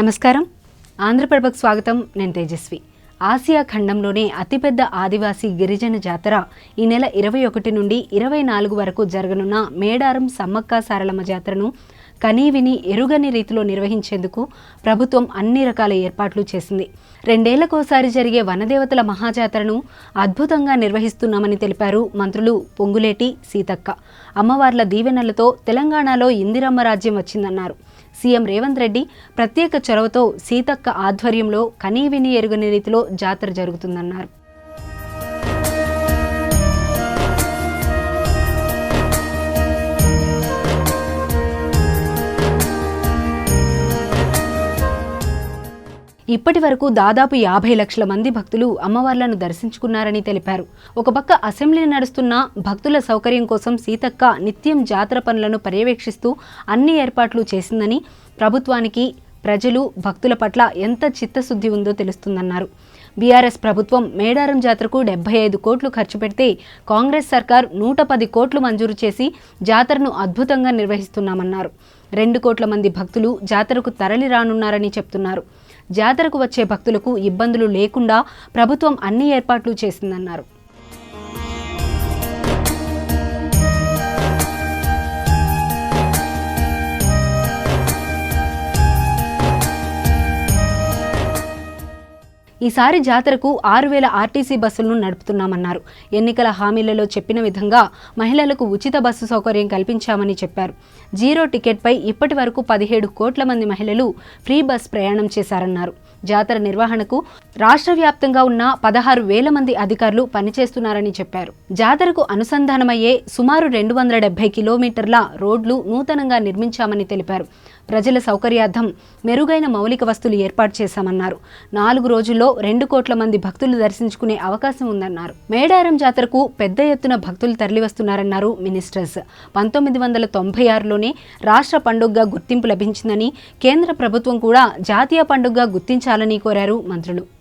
నమస్కారం. ఆంధ్రప్రభకు స్వాగతం. నేను తేజస్వి. ఆసియా ఖండంలోనే అతిపెద్ద ఆదివాసీ గిరిజన జాతర ఈ నెల ఇరవై ఒకటి నుండి ఇరవై నాలుగు వరకు జరగనున్న మేడారం సమ్మక్క సారలమ్మ జాతరను కనీవిని ఎరుగని రీతిలో నిర్వహించేందుకు ప్రభుత్వం అన్ని రకాల ఏర్పాట్లు చేసింది. రెండేళ్ళకోసారి జరిగే వనదేవతల మహాజాతరను అద్భుతంగా నిర్వహిస్తున్నామని తెలిపారు మంత్రులు పొంగులేటి సీతక్క. అమ్మవార్ల దీవెనలతో తెలంగాణలో ఇందిరమ్మ రాజ్యం వచ్చిందన్నారు. సీఎం రేవంత్ రెడ్డి ప్రత్యేక చొరవతో సీతక్క ఆధ్వర్యంలో కనీవిని ఎరుగని రీతిలో జాతర జరుగుతుందన్నారు. ఇప్పటి వరకు దాదాపు యాభై లక్షల మంది భక్తులు అమ్మవార్లను దర్శించుకున్నారని తెలిపారు. ఒక పక్క అసెంబ్లీ నడుస్తున్న భక్తుల సౌకర్యం కోసం సీతక్క నిత్యం జాతర పనులను పర్యవేక్షిస్తూ అన్ని ఏర్పాట్లు చేసిందని ప్రభుత్వానికి ప్రజలు భక్తుల పట్ల ఎంత చిత్తశుద్ధి ఉందో తెలుస్తుందన్నారు. బీఆర్ఎస్ ప్రభుత్వం మేడారం జాతరకు డెబ్బై ఐదు కోట్లు ఖర్చు పెడితే కాంగ్రెస్ సర్కార్ నూట పది కోట్లు మంజూరు చేసి జాతరను అద్భుతంగా నిర్వహిస్తున్నామన్నారు. రెండు కోట్ల మంది భక్తులు జాతరకు తరలి రానున్నారని చెప్తున్నారు. జాతరకు వచ్చే భక్తులకు ఇబ్బందులు లేకుండా ప్రభుత్వం అన్ని ఏర్పాట్లు చేసిందన్నారు. ఈసారి జాతరకు ఆరు వేల ఆర్టీసీ బస్సులను నడుపుతున్నామన్నారు. ఎన్నికల హామీలలో చెప్పిన విధంగా మహిళలకు ఉచిత బస్సు సౌకర్యం కల్పించామని చెప్పారు. జీరో టికెట్పై ఇప్పటి వరకు పదిహేడు కోట్ల మంది మహిళలు ఫ్రీ బస్ ప్రయాణం చేశారన్నారు. జాతర నిర్వహణకు రాష్ట్ర వ్యాప్తంగా ఉన్న పదహారు వేల మంది అధికారులు పనిచేస్తున్నారని చెప్పారు. జాతరకు అనుసంధానమయ్యే సుమారు రెండు వందల డెబ్బై కిలోమీటర్ల రోడ్లు నూతనంగా నిర్మించామని తెలిపారు. ప్రజల సౌకర్యార్థం మెరుగైన మౌలిక వస్తువులు ఏర్పాటు చేశామన్నారు. నాలుగు రోజుల్లో రెండు కోట్ల మంది భక్తులు దర్శించుకునే అవకాశం ఉందన్నారు. మేడారం జాతరకు పెద్ద ఎత్తున భక్తులు తరలివస్తున్నారన్నారు మినిస్టర్స్. పంతొమ్మిది వందల తొంభై ఆరులోనే రాష్ట్ర పండుగగా గుర్తింపు లభించిందని కేంద్ర ప్రభుత్వం కూడా జాతీయ పండుగగా గుర్తించాలని కోరారు మంత్రులు.